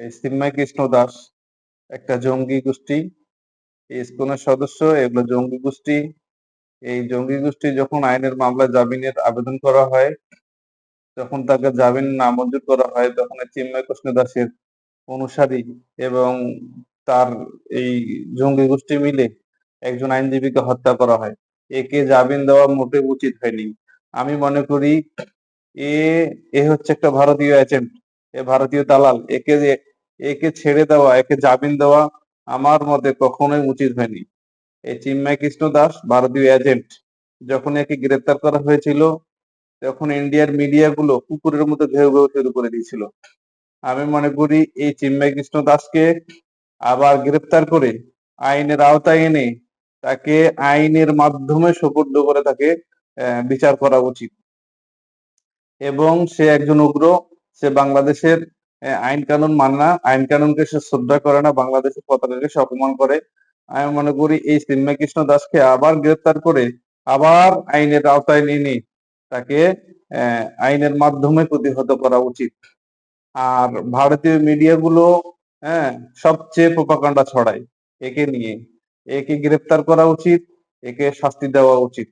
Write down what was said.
এই চিন্ময় কৃষ্ণ দাস, একটা জঙ্গি গোষ্ঠী ইসকনের সদস্য, এগুলো জঙ্গি গোষ্ঠী। এই জঙ্গি গোষ্ঠী যখন আইনের মামলায় জামিনের আবেদন করা হয়, যখন তাকে জামিন নামঞ্জুর করা হয়, তখন চিন্ময় কৃষ্ণ দাসের অনুসারী এবং তার এই জঙ্গি গোষ্ঠী মিলে একজন আইনজীবীকে হত্যা করা হয়। একে জামিন দেওয়া মোটে উচিত হয়নি। আমি মনে করি, এ এ হচ্ছে একটা ভারতীয় এজেন্ট এ ভারতীয় দালাল। একে একে ছেড়ে দেওয়া, একে জামিন দেওয়া আমার মতে কখনোই উচিত হয়নি। এই চিন্ময় কৃষ্ণ দাস, ভারতীয় এজেন্ট যখন একে গ্রেপ্তার করা হয়েছিল, তখন ইন্ডিয়ার মিডিয়াগুলো কুকুরের মতো ঘেউ ঘেউ শুরু করে দিয়েছিল। আমি মনে করি এই চিন্ময় কৃষ্ণ দাসকে আবার গ্রেপ্তার করে আইনের আওতায় এনে তাকে আইনের মাধ্যমে সুপর্দ করে তাকে বিচার করা উচিত। এবং সে একজন উগ্র, সে বাংলাদেশের আইন কানুন মানে না, আইন কানুনকে সে শ্রদ্ধা করে না, বাংলাদেশের পতাকাকে সে অপমান করে। আমি মনে করি এই চিন্ময় কৃষ্ণ দাসকে আবার গ্রেপ্তার করে আবার আইনের আওতায় নিয়ে তাকে আইনের মাধ্যমে প্রতিহত করা উচিত। আর ভারতীয় মিডিয়াগুলো হ্যাঁ সবচেয়ে প্রোপাগান্ডা ছড়ায়। একে নিয়ে, একে গ্রেপ্তার করা উচিত, একে শাস্তি দেওয়া উচিত।